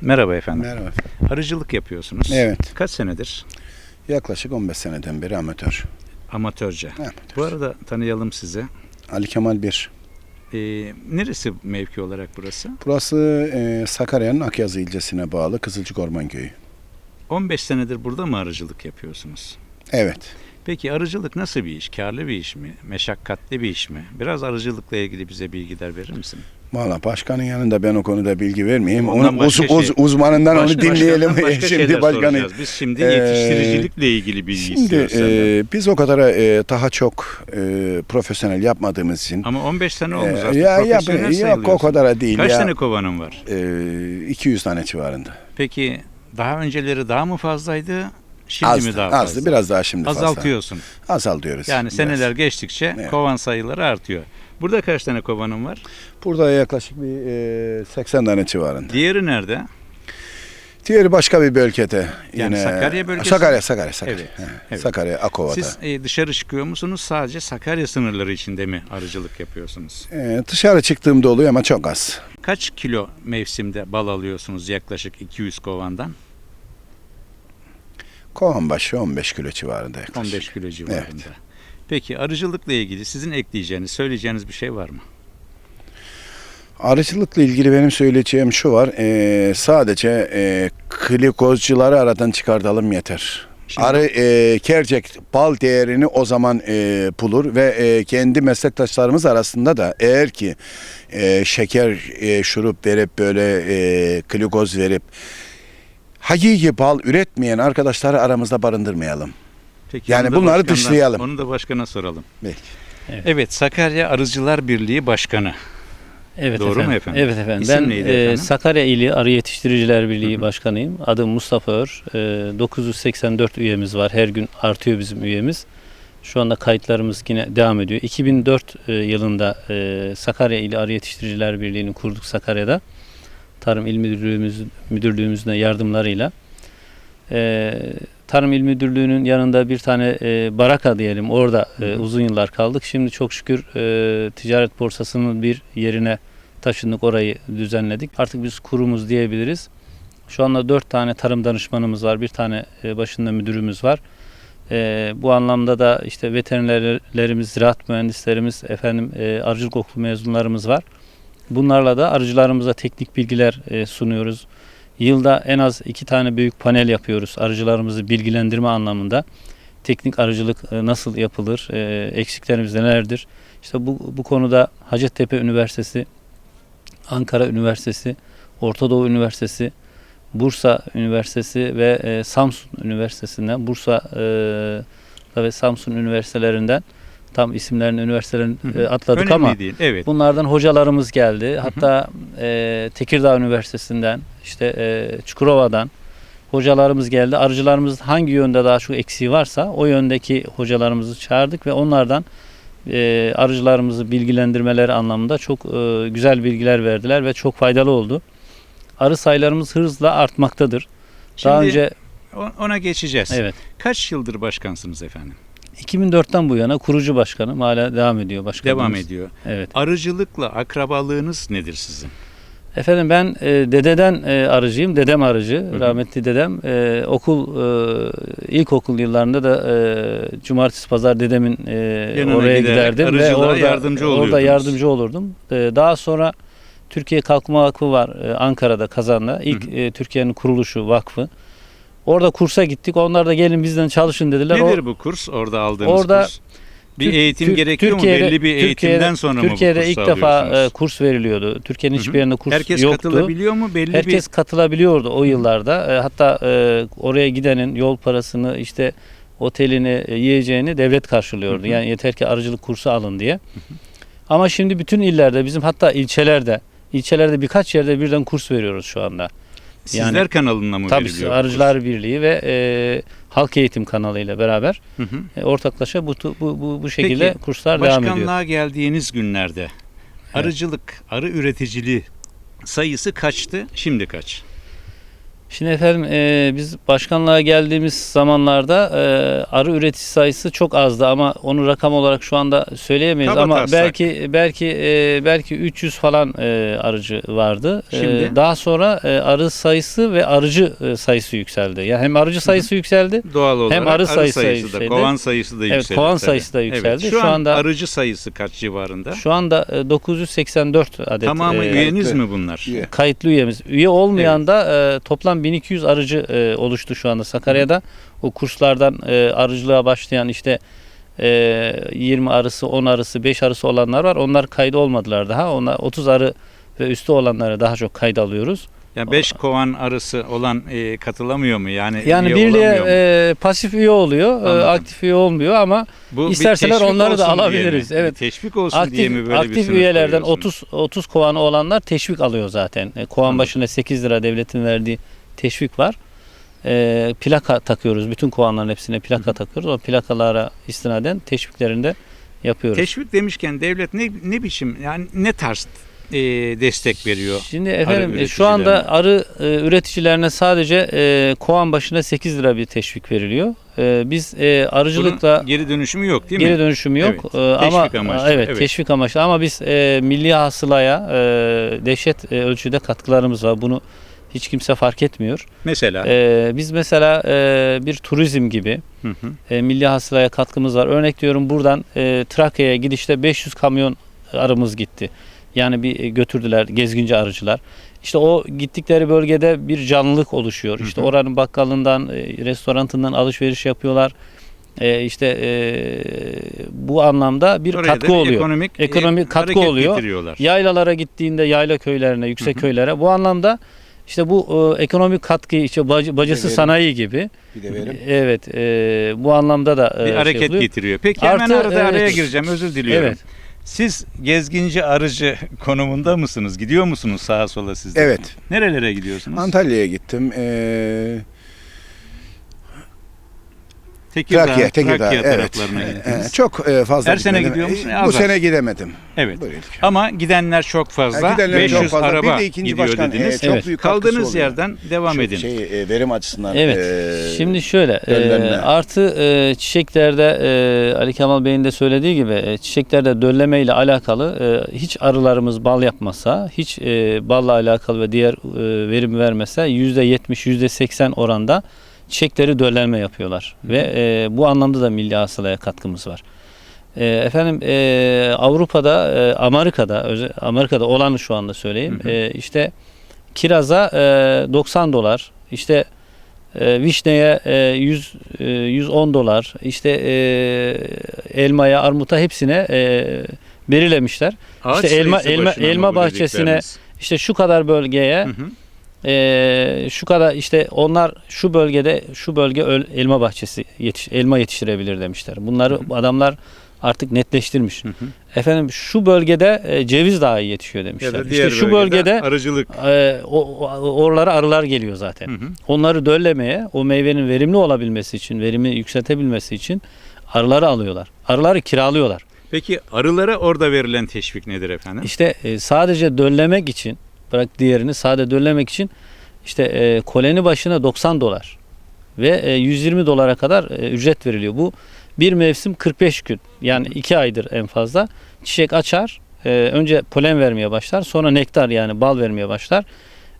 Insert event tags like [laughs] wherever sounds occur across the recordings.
Merhaba efendim. Merhaba. Arıcılık yapıyorsunuz. Evet. Kaç senedir? Yaklaşık 15 seneden beri amatör. Amatörce. Amatör. Bu arada tanıyalım sizi. Ali Kemal Bir. Ee, neresi mevki olarak burası? Burası e, Sakarya'nın Akyazı ilçesine bağlı Kızılcık Orman Köyü. 15 senedir burada mı arıcılık yapıyorsunuz? Evet. Peki arıcılık nasıl bir iş? Karlı bir iş mi? Meşakkatli bir iş mi? Biraz arıcılıkla ilgili bize bilgiler verir misin? Valla başkanın yanında ben o konuda bilgi vermeyeyim. Ondan uz, başka uz- şey- uzmanından Baş- onu dinleyelim. başka [laughs] şimdi başkanı. Biz şimdi Ee, yetiştiricilikle ilgili bilgi Şimdi istiyoruz e, biz o kadar e, daha çok e, profesyonel yapmadığımız için. Ama 15 sene e, olmuş artık. ya, ya, Profesyonel yok o kadar değil Kaç ya. tane kovanın var? E, 200 tane civarında. Peki daha önceleri daha mı fazlaydı? Şimdi azdı, mi daha fazla? azdı. Biraz daha şimdi fazla. Azaltıyorsun. Azaltıyoruz. Yani biraz. seneler geçtikçe Evet. kovan sayıları artıyor. Burada kaç tane kovanın var? Burada yaklaşık bir e, 80 tane civarında. Diğeri nerede? Diğeri başka bir bölgede. Yani Sakarya bölgesi Sakarya, Sakarya, Sakarya. Evet, evet. Sakarya, Akova'da. Siz e, dışarı çıkıyor musunuz? Sadece Sakarya sınırları içinde mi arıcılık yapıyorsunuz? E, dışarı çıktığımda oluyor ama çok az. Kaç kilo mevsimde bal alıyorsunuz yaklaşık 200 kovandan? Kovan başı 15 kilo civarında yaklaşık. 15 kilo civarında. Peki arıcılıkla ilgili sizin ekleyeceğiniz, söyleyeceğiniz bir şey var mı? Arıcılıkla ilgili benim söyleyeceğim şu var. e, sadece e, glikozcuları aradan çıkartalım yeter. Şimdi- Arı e, gerçek bal değerini o zaman e, bulur ve e, kendi meslektaşlarımız arasında da eğer ki e, şeker e, şurup verip böyle e, glikoz verip hakiki bal üretmeyen arkadaşları aramızda barındırmayalım. Peki, Yani bunları başkandan- dışlayalım. Onu da başkana soralım. Belki. Evet, Sakarya Arıcılar Birliği Başkanı. Evet Doğru mu efendim. efendim? Evet efendim. İsim ben neydi e, efendim? Sakarya İli Arı Yetiştiriciler Birliği Hı hı. Başkanıyım. Adım Mustafa Ör. E, 984 üyemiz var. Her gün artıyor bizim üyemiz. Şu anda kayıtlarımız yine devam ediyor. 2004 e, yılında e, Sakarya İli Arı Yetiştiriciler Birliği'ni kurduk Sakarya'da. Tarım İl Müdürlüğümüz, Müdürlüğümüzün de yardımlarıyla. E, Tarım İl Müdürlüğü'nün yanında bir tane e, baraka diyelim. Orada e, uzun yıllar kaldık. Şimdi çok şükür e, ticaret borsasının bir yerine taşındık orayı düzenledik. Artık biz kurumuz diyebiliriz. Şu anda dört tane tarım danışmanımız var. Bir tane e, başında müdürümüz var. E, bu anlamda da işte veterinerlerimiz, ziraat mühendislerimiz, efendim e, arıcılık okulu mezunlarımız var. Bunlarla da arıcılarımıza teknik bilgiler e, sunuyoruz. Yılda en az iki tane büyük panel yapıyoruz arıcılarımızı bilgilendirme anlamında. Teknik arıcılık e, nasıl yapılır, e, eksiklerimiz nelerdir? İşte bu, bu konuda Hacettepe Üniversitesi, Ankara Üniversitesi, Orta Doğu Üniversitesi, Bursa Üniversitesi ve e, Samsun Üniversitesi'nden, Bursa ve Samsun Üniversitelerinden tam isimlerini üniversitelerin e, atladık Önemli ama değil. Evet. bunlardan hocalarımız geldi. Hatta e, Tekirdağ Üniversitesi'nden, işte e, Çukurova'dan hocalarımız geldi. Arıcılarımız hangi yönde daha çok eksiği varsa o yöndeki hocalarımızı çağırdık ve onlardan e, arıcılarımızı bilgilendirmeleri anlamında çok e, güzel bilgiler verdiler ve çok faydalı oldu. Arı sayılarımız hızla artmaktadır. Daha Şimdi önce o- ona geçeceğiz. evet Kaç yıldır başkansınız efendim? 2004'ten bu yana kurucu başkanım hala devam ediyor başkanımız. Devam ediyor. Evet. Arıcılıkla akrabalığınız nedir sizin? Efendim ben e, dededen e, arıcıyım. Dedem arıcı. hı. Rahmetli dedem. E, okul e, ilkokul yıllarında da e, cumartesi pazar dedemin e, Yanına oraya giderek giderdim ve orada yardımcı orada oluyordunuz. yardımcı olurdum. E, daha sonra Türkiye Kalkınma Vakfı var e, Ankara'da Kazan'da. İlk Hı hı. e, Türkiye'nin kuruluşu vakfı. Orada kursa gittik. Onlar da gelin bizden çalışın dediler. O- Nedir bu kurs? Orada aldığınız Orada kurs? Bir eğitim Türk- gerekiyor Türkiye'de- mu? Belli bir eğitimden Türkiye'de- sonra mı Türkiye'de bu kursu ilk defa e, kurs veriliyordu. Türkiye'nin hiçbir yerinde kurs Herkes yoktu. katılabiliyor mu? Belli Herkes katılabiliyordu o yıllarda. E, hatta e, oraya gidenin yol parasını işte otelini, e, yiyeceğini devlet karşılıyordu. Hı hı. Yani yeter ki arıcılık kursu alın diye. Ama şimdi bütün illerde bizim hatta ilçelerde ilçelerde birkaç yerde birden kurs veriyoruz şu anda. Sizler kanalına mı Tabii veriliyor? bu Arıcılar Birliği ve e, Halk Eğitim kanalıyla beraber? Hı hı. e, ortaklaşa bu bu bu, bu şekilde Peki, kurslar devam ediyor. Başkanlığa geldiğiniz günlerde arıcılık, arı üreticiliği sayısı kaçtı? Şimdi kaç? Şimdi efendim e, biz başkanlığa geldiğimiz zamanlarda e, arı üretici sayısı çok azdı ama onu rakam olarak şu anda söyleyemeyiz Kaba ama taslak. belki belki e, belki 300 falan e, arıcı vardı. E, Şimdi? daha sonra e, arı sayısı ve arıcı e, sayısı yükseldi. Ya hem arıcı sayısı yükseldi. Doğal olarak arı arı sayısı sayısı, da yükseldi. kovan sayısı da Evet, yükseldi. kovan tabii. sayısı da Evet, yükseldi. Şu, Şu an anda- arıcı sayısı kaç civarında? Şu anda e, 984 adet Tamamı e, üyeniz mi bunlar? Üye. kayıtlı üyemiz. Üye olmayan da e, toplam 1200 arıcı e, oluştu şu anda Sakarya'da. O kurslardan e, arıcılığa başlayan işte e, 20 arısı, 10 arısı, 5 arısı olanlar var. Onlar kaydı olmadılar daha. Onlar 30 arı ve üstü olanları daha çok kayda alıyoruz. Yani 5 kovan arısı olan e, katılamıyor mu? Yani, Yani birliğe e, pasif üye oluyor, e, Anladım. aktif üye olmuyor ama Bu isterseler onları da alabiliriz. Evet. Bir teşvik olsun diye mi aktif, böyle bir aktif üyelerden koyuyorsunuz? 30 30 kovanı olanlar teşvik alıyor zaten. E, kovan Anladım. başına 8 lira devletin verdiği teşvik var. E, plaka takıyoruz. Bütün kovanların hepsine plaka takıyoruz. O plakalara istinaden teşviklerini de yapıyoruz. Teşvik demişken devlet ne ne biçim yani ne tarz e, destek veriyor? Şimdi efendim Arı e, şu anda arı e, üreticilerine sadece e, kovan başına 8 lira bir teşvik veriliyor. E, biz e, arıcılıkla Bunun geri dönüşümü yok değil geri mi? dönüşümü yok Evet, E, ama teşvik amaçlı, evet, evet. teşvik amaçlı ama biz e, milli hasılaya e, dehşet e, ölçüde katkılarımız var. Bunu hiç kimse fark etmiyor. Mesela E, biz mesela e, bir turizm gibi hı hı. e, milli hasılaya katkımız var. Örnek diyorum buradan e, Trakya'ya gidişte 500 kamyon arımız gitti. Yani bir e, götürdüler gezginci arıcılar. İşte o gittikleri bölgede bir canlılık oluşuyor. İşte Hı hı. oranın bakkalından, e, restoranından alışveriş yapıyorlar. E, işte e, bu anlamda bir Oraya katkı oluyor. Ekonomik, Ekonomik e, katkı oluyor. Yaylalara gittiğinde yayla köylerine, yüksek Hı hı. köylere bu anlamda işte bu e, ekonomik katkı işte bacı, bacısı sanayi gibi. Bir de verim. Evet, e, bu anlamda da e, bir şey hareket yapılıyor. getiriyor. Peki hemen Artı, arada araya evet. gireceğim. Özür diliyorum. Evet. Siz gezginci arıcı konumunda mısınız? Gidiyor musunuz sağa sola sizde? Evet. Nerelere gidiyorsunuz? Antalya'ya gittim. Ee, Tekirdağ, Trakya, Tekirdağ. Trakya evet. taraflarına Ee, gittiniz. çok e, fazla Her sene gitmedim. gidiyor musun? Ee, Az Bu az. sene gidemedim. Evet. Böyle. Ama gidenler çok fazla. Ha, gidenler 500 çok fazla. araba bir de ikinci gidiyor başkan, dediniz. e, çok Evet. büyük katkısı Kaldığınız oluyor. yerden devam Şu edin. Şey, e, verim açısından. Evet. e, Şimdi şöyle e, döllenme. artı e, çiçeklerde e, Ali Kemal Bey'in de söylediği gibi e, çiçeklerde dölleme ile alakalı e, hiç arılarımız bal yapmasa, hiç e, balla alakalı ve diğer e, verim vermese %70 %80 oranda çiçekleri döllenme yapıyorlar ve e, bu anlamda da milli hasılaya katkımız var. E, efendim e, Avrupa'da, e, Amerika'da, Amerika'da olanı şu anda söyleyeyim. Hı hı. E, işte kiraza e, 90 dolar, işte e, vişneye e, 100 e, 110 dolar, işte e, elmaya, armuta hepsine e, belirlemişler. Ağaç İşte elma- elma- elma bahçesine-? İşte şu kadar bölgeye Hı hı. E, şu kadar işte onlar şu bölgede şu bölge öl- elma bahçesi yetiş, elma yetiştirebilir demişler. Bunları adamlar artık netleştirmiş. Hı hı. Efendim şu bölgede e, ceviz daha iyi yetişiyor Ya demişler. diğer işte şu bölgede bölgede arıcılık. e, o, o- oralara arılar geliyor zaten. Hı hı. Onları döllemeye, o meyvenin verimli olabilmesi için, verimi yükseltebilmesi için arıları alıyorlar. Arıları kiralıyorlar. Peki arılara orada verilen teşvik nedir efendim? İşte e, sadece döllemek için, bırak diğerini sadece döllemek için işte e, koloni başına 90 dolar ve e, 120 dolara kadar e, ücret veriliyor. Bu bir mevsim 45 gün yani 2 aydır en fazla. Çiçek açar, e, önce polen vermeye başlar, sonra nektar yani bal vermeye başlar.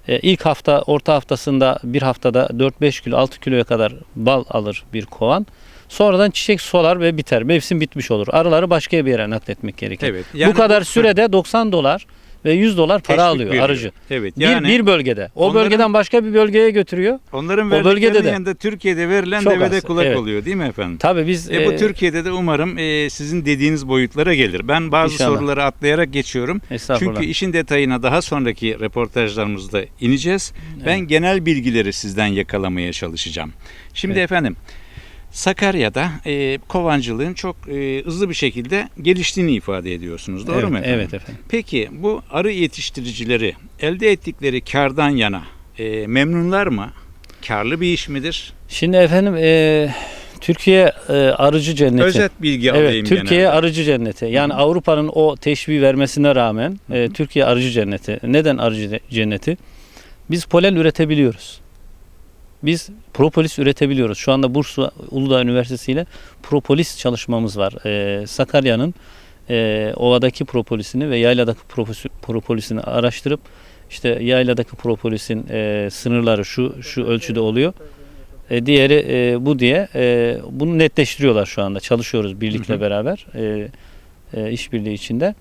E, ilk hafta, orta haftasında bir haftada 4-5 kilo, 6 kiloya kadar bal alır bir kovan. Sonradan çiçek solar ve biter. Mevsim bitmiş olur. Arıları başka bir yere nakletmek gerekir. Evet. bu kadar sürede 90 dolar ve 100 dolar para teşvik alıyor veriyor. arıcı. Evet. Bir, Yani bir bölgede. O onların- bölgeden başka bir bölgeye götürüyor. onların o bölgede de. yanında Türkiye'de verilen Çok devede az, kulak evet. oluyor değil mi efendim? Tabii biz E bu e, Türkiye'de de umarım e, sizin dediğiniz boyutlara gelir. Ben bazı İnşallah. soruları atlayarak geçiyorum. Çünkü işin detayına daha sonraki reportajlarımızda ineceğiz. Ben genel bilgileri sizden yakalamaya çalışacağım. Şimdi Evet. efendim Sakarya'da e, kovancılığın çok e, hızlı bir şekilde geliştiğini ifade ediyorsunuz. Doğru evet, mu efendim? Evet efendim. Peki bu arı yetiştiricileri elde ettikleri kardan yana e, memnunlar mı? Karlı bir iş midir? Şimdi efendim e, Türkiye e, arıcı cenneti. Özet bilgi alayım Evet, Türkiye genelde. arıcı cenneti. Yani Avrupa'nın o teşviği vermesine rağmen e, Türkiye arıcı cenneti. Neden arıcı cenneti? Biz polen üretebiliyoruz. Biz propolis üretebiliyoruz. Şu anda Bursa Uludağ Üniversitesi ile propolis çalışmamız var. Ee, Sakarya'nın e, ovadaki propolisini ve yayladaki propolis- propolisini araştırıp işte yayladaki propolisin e, sınırları şu şu ölçüde oluyor. E, diğeri e, bu diye e, bunu netleştiriyorlar şu anda. Çalışıyoruz Hı hı. beraber e, e, işbirliği içinde.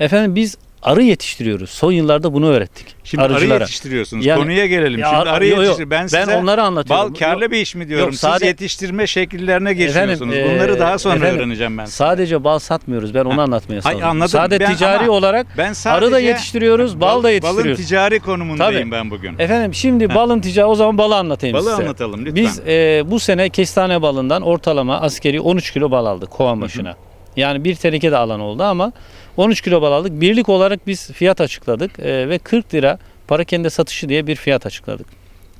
Efendim biz arı yetiştiriyoruz. Son yıllarda bunu öğrettik Şimdi arı arıcılara. yetiştiriyorsunuz. Yani- Konuya gelelim. Ya, Şimdi arı yo, yo. Ben, Ben size onları anlatıyorum. bal karlı bir iş mi diyorum. yok, Siz sade- yetiştirme şekillerine geçiyorsunuz. e, Bunları daha sonra efendim, öğreneceğim ben. size. Sadece bal satmıyoruz. Ben onu Ha. anlatmaya çalışıyorum. anladım. Sade Ben ticari ama olarak ben sadece arı da yetiştiriyoruz, bal, da Balın yetiştiriyoruz. ticari konumundayım Tabii. ben bugün. Efendim şimdi balın ticari o zaman balı anlatayım Balı size. anlatalım lütfen. Biz e, bu sene kestane balından ortalama askeri 13 kilo bal aldık kovan başına. Yani bir teneke de alan oldu ama 13 kilo bal aldık. Birlik olarak biz fiyat açıkladık e, ve 40 lira para kendi satışı diye bir fiyat açıkladık.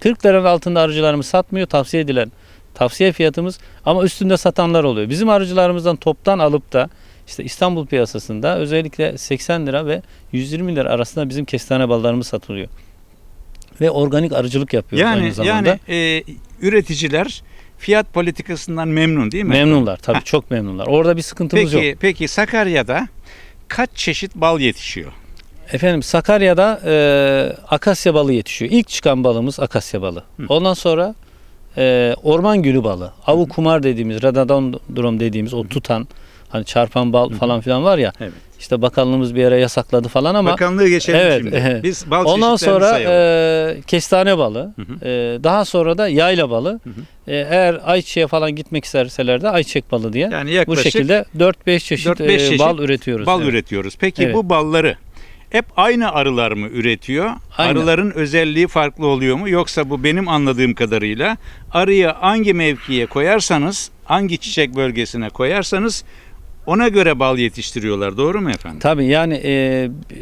40 liranın altında arıcılarımız satmıyor tavsiye edilen tavsiye fiyatımız ama üstünde satanlar oluyor. Bizim arıcılarımızdan toptan alıp da işte İstanbul piyasasında özellikle 80 lira ve 120 lira arasında bizim kestane ballarımız satılıyor. Ve organik arıcılık yapıyoruz aynı yani zamanda. yani e, üreticiler fiyat politikasından memnun değil mi? Memnunlar tabii çok memnunlar. Orada bir sıkıntımız Peki yok. peki Sakarya'da kaç çeşit bal yetişiyor? Efendim Sakarya'da e, akasya balı yetişiyor. İlk çıkan balımız akasya balı. Hı. Ondan sonra e, orman gülü balı, avu kumar dediğimiz, radodendron dediğimiz o tutan hani çarpan bal falan filan var ya. Evet. İşte bakanlığımız bir ara yasakladı falan ama Bakanlığı geçelim Evet, şimdi. evet. Biz bal Ondan sonra sayalım. e, kestane balı, Hı hı. e, daha sonra da yayla balı. Hı hı. E, eğer ayçiçeğe falan gitmek isterseler de ayçiçek balı diye. yani Bu yaklaşık şekilde 4-5 çeşit, 4-5 e, çeşit bal üretiyoruz. bal Evet. üretiyoruz. Peki Evet. bu balları hep aynı arılar mı üretiyor? Aynı. Arıların özelliği farklı oluyor mu? Yoksa bu benim anladığım kadarıyla arıyı hangi mevkiye koyarsanız, hangi çiçek bölgesine koyarsanız ona göre bal yetiştiriyorlar. Doğru mu efendim? Tabii yani e,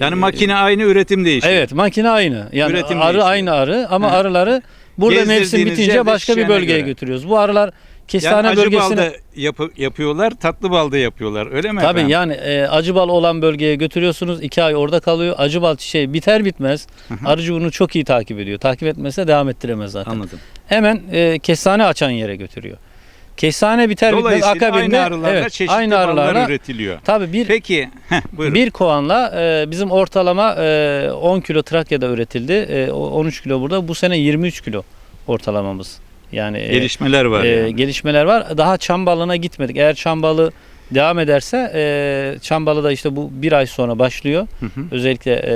Yani makine aynı üretim değişiyor. Evet makine aynı. Yani Üretim arı değişiyor. aynı arı ama Hı. arıları burada mevsim Gezdirdiğiniz bitince yerde başka bir bölgeye göre. götürüyoruz. Bu arılar Yani kestane acı bölgesine balda yapı- yapıyorlar, tatlı balda yapıyorlar. Öyle mi Tabii efendim? yani e, acı bal olan bölgeye götürüyorsunuz. iki ay orada kalıyor. Acı bal çiçeği biter bitmez. Arıcı bunu çok iyi takip ediyor. Takip etmezse devam ettiremez zaten. Anladım. Hemen e, kestane açan yere götürüyor. Kestane biter bitmez Dolayısıyla akabinde aynı arılarla çeşitli ballar üretiliyor. tabii bir Peki, heh, buyurun. Bir kovanla e, bizim ortalama e, 10 kilo Trakya'da üretildi. E, o- 13 kilo burada. Bu sene 23 kilo ortalamamız. Yani e, Gelişmeler var e, yani. gelişmeler var. Daha çam balına gitmedik. Eğer çam balı devam ederse e, çam balı da işte bu bir ay sonra başlıyor. Hı hı. Özellikle e,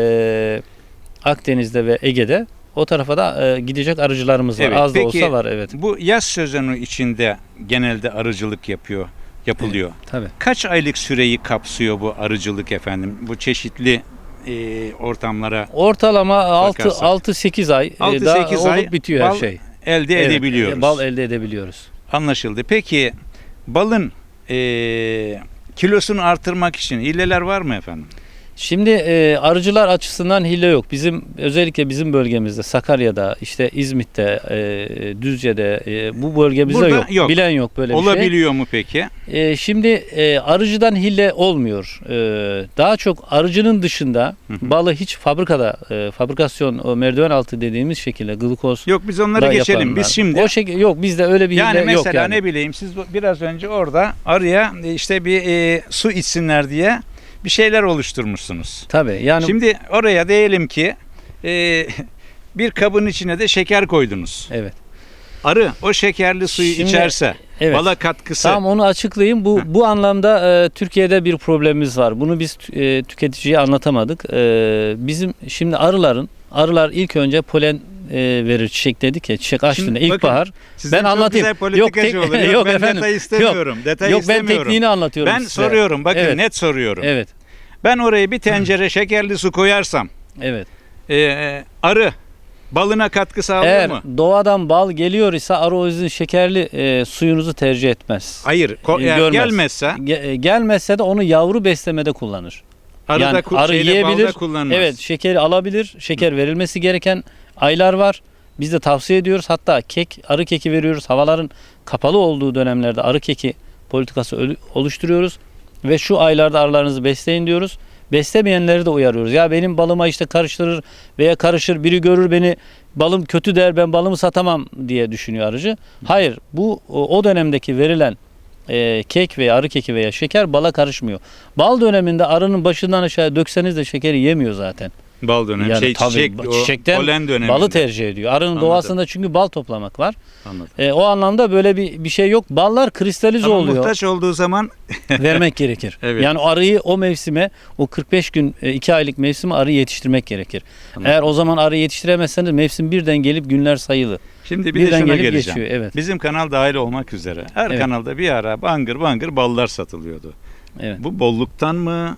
Akdeniz'de ve Ege'de. O tarafa da e, gidecek arıcılarımız var. Evet, Az da peki- olsa var evet. Bu yaz sezonu içinde genelde arıcılık yapıyor, yapılıyor. Tabii. Kaç aylık süreyi kapsıyor bu arıcılık efendim? Bu çeşitli e, ortamlara Ortalama 6 Bakarsak. 6 8 ay e, 6-8 daha ay olup bitiyor bal her şey. elde Evet, edebiliyoruz. e, Bal elde edebiliyoruz. Anlaşıldı. Peki balın e, kilosunu artırmak için hilleler var mı efendim? Şimdi e, arıcılar açısından hile yok. Bizim özellikle bizim bölgemizde Sakarya'da, işte İzmit'te, e, Düzce'de e, bu bölgemizde Burada yok. yok. Bilen yok böyle bir şey. Olabiliyor mu peki? E, şimdi e, arıcıdan hile olmuyor. E, daha çok arıcının dışında Hı hı. balı hiç fabrikada e, fabrikasyon o merdiven altı dediğimiz şekilde glukoz Yok biz onları geçelim. yapanlar. Biz şimdi o şekilde yok bizde öyle bir yani hile mesela yok yani. ne bileyim siz biraz önce orada arıya işte bir e, su içsinler diye bir şeyler oluşturmuşsunuz. Tabii yani Şimdi oraya diyelim ki e, [laughs] bir kabın içine de şeker koydunuz. evet. Arı o şekerli suyu Şimdi- içerse Evet. bala katkısı Tamam onu açıklayayım. Bu bu anlamda e, Türkiye'de bir problemimiz var. Bunu biz e, tüketiciye anlatamadık. E, bizim şimdi arıların arılar ilk önce polen e, verir çiçek dedik ya çiçek açtığında bakın, ilkbahar. Ben anlatayım. güzel Yok, tek- olur. [laughs] Yok, yok ben efendim. detay istemiyorum. Detay Yok ben istemiyorum. tekniğini anlatıyorum Ben size. soruyorum bakın Evet. net soruyorum. Evet. Ben oraya bir tencere şekerli su koyarsam Evet. e, arı balına katkı sağlıyor Eğer mu? doğadan bal geliyor ise arı o yüzden şekerli e, suyunuzu tercih etmez. Hayır. Ko- E, eğer görmez. gelmezse Ge- e, gelmezse de onu yavru beslemede kullanır. arı Yani da arı şeyde, yiyebilir. Evet şekeri alabilir. Şeker verilmesi gereken aylar var. Biz de tavsiye ediyoruz. Hatta kek, arı keki veriyoruz. Havaların kapalı olduğu dönemlerde arı keki politikası oluşturuyoruz. Ve şu aylarda arılarınızı besleyin diyoruz. Beslemeyenleri de uyarıyoruz. Ya benim balıma işte karıştırır veya karışır biri görür beni balım kötü der ben balımı satamam diye düşünüyor arıcı. Hayır bu o dönemdeki verilen e, kek veya arı keki veya şeker bala karışmıyor. Bal döneminde arının başından aşağı dökseniz de şekeri yemiyor zaten. Bal dönemi, Yani şey, tabii, çiçek, o çiçekten polen döneminde. Balı tercih ediyor. Arının Anladım. doğasında çünkü bal toplamak var. Anladım. E, o anlamda böyle bir bir şey yok. Ballar kristalize Ama oluyor. muhtaç olduğu zaman [laughs] vermek gerekir. Evet. Yani arıyı o mevsime, o 45 gün, 2 aylık mevsime arı yetiştirmek gerekir. Anladım. Eğer o zaman arı yetiştiremezseniz mevsim birden gelip günler sayılı. şimdi bir de birden şuna gelip geleceğim. geçiyor. Evet. Bizim kanal dahil olmak üzere. Her Evet. kanalda bir ara bangır bangır ballar satılıyordu. Evet. Bu bolluktan mı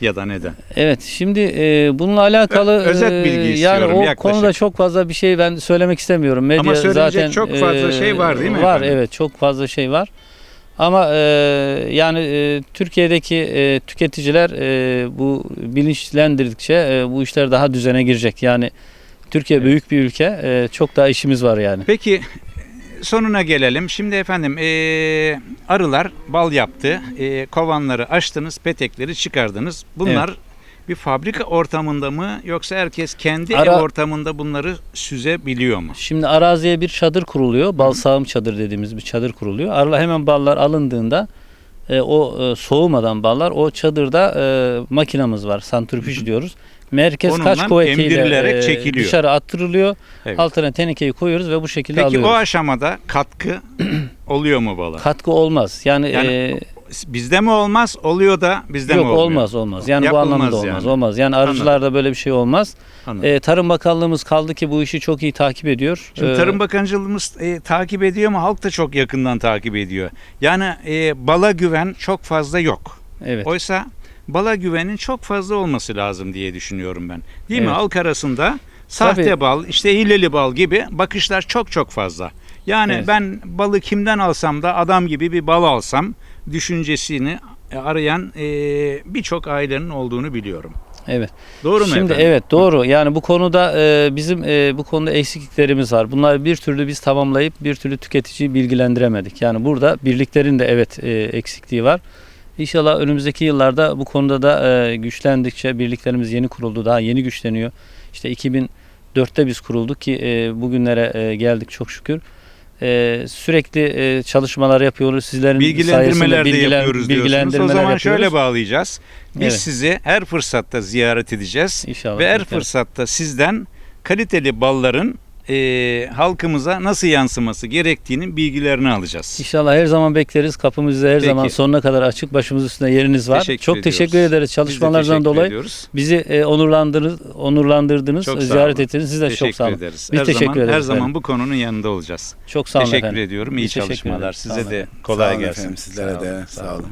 ya da neden? Evet. Şimdi e, bununla alakalı Ö- özet e, bilgi yani istiyorum, o yaklaşık. konuda çok fazla bir şey ben söylemek istemiyorum. Medya Ama söyleyecek zaten çok fazla şey var değil mi Var efendim? evet çok fazla şey var. Ama e, yani e, Türkiye'deki e, tüketiciler e, bu bilinçlendirdikçe e, bu işler daha düzene girecek. Yani Türkiye büyük bir ülke. e, çok daha işimiz var yani. Peki sonuna gelelim. Şimdi efendim eee, arılar bal yaptı. Eee, kovanları açtınız, petekleri çıkardınız. Bunlar bir fabrika ortamında mı yoksa herkes kendi Ara- ev ortamında bunları süzebiliyor mu? Şimdi araziye bir çadır kuruluyor. Bal sağım çadır dediğimiz bir çadır kuruluyor. Arılar hemen ballar alındığında e, o e, soğumadan ballar o çadırda e, makinamız var. Santrifüj diyoruz. Merkez Onunla kaç kuvvetiyle e, çekiliyor. dışarı attırılıyor. Evet. Altına tenekeyi koyuyoruz ve bu şekilde Peki alıyoruz. o aşamada katkı [clears throat] oluyor mu bala? Katkı olmaz. Yani, Yani e, Bizde mi olmaz? Oluyor da bizde mi yok olmuyor? olmaz olmaz. Yani bu Yapılmaz anlamda olmaz. yani. Olmaz. Yani arıcılarda böyle bir şey olmaz. Anladım. E, Tarım Bakanlığımız kaldı ki bu işi çok iyi takip ediyor. Şimdi E, Tarım Bakanlığımız e, takip ediyor ama halk da çok yakından takip ediyor. Yani e, bala güven çok fazla yok. evet. Oysa bala güvenin çok fazla olması lazım diye düşünüyorum ben. Değil mi? Evet. Halk arasında sahte Tabii. bal, işte hileli bal gibi bakışlar çok çok fazla. Yani Evet. ben balı kimden alsam da adam gibi bir bal alsam düşüncesini arayan e, birçok ailenin olduğunu biliyorum. Evet. Doğru mu Şimdi efendim? evet doğru. Yani bu konuda e, bizim e, bu konuda eksikliklerimiz var. Bunları bir türlü biz tamamlayıp bir türlü tüketiciyi bilgilendiremedik. Yani burada birliklerin de evet e, eksikliği var. İnşallah önümüzdeki yıllarda bu konuda da e, güçlendikçe birliklerimiz yeni kuruldu. Daha yeni güçleniyor. İşte 2004'te biz kurulduk ki e, bugünlere e, geldik çok şükür. E, sürekli e, çalışmalar yapıyoruz. Sizlerin Bilgilendirmeler de bilgilen- yapıyoruz diyorsunuz. O bilgilendirmeler zaman yapıyoruz. şöyle bağlayacağız. Biz Evet. sizi her fırsatta ziyaret edeceğiz. İnşallah. Ve her fırsatta sizden kaliteli balların e, halkımıza nasıl yansıması gerektiğinin bilgilerini alacağız. İnşallah her zaman bekleriz. Kapımız size her Peki. zaman sonuna kadar açık. Başımız üstünde yeriniz var. Teşekkür Çok ediyoruz. teşekkür ederiz çalışmalardan teşekkür dolayı. ediyoruz. Bizi e, onurlandırdınız, onurlandırdınız, Çok sağ ziyaret olun. ettiniz. Siz de Teşekkür çok sağ olun. ederiz. Biz her teşekkür zaman, Her ederiz zaman efendim. bu konunun yanında olacağız. Çok sağ olun teşekkür efendim. ediyorum. İyi Biz çalışmalar. Sağ Size olun. de Sağ kolay olun gelsin. efendim, sizlere de sağ olun.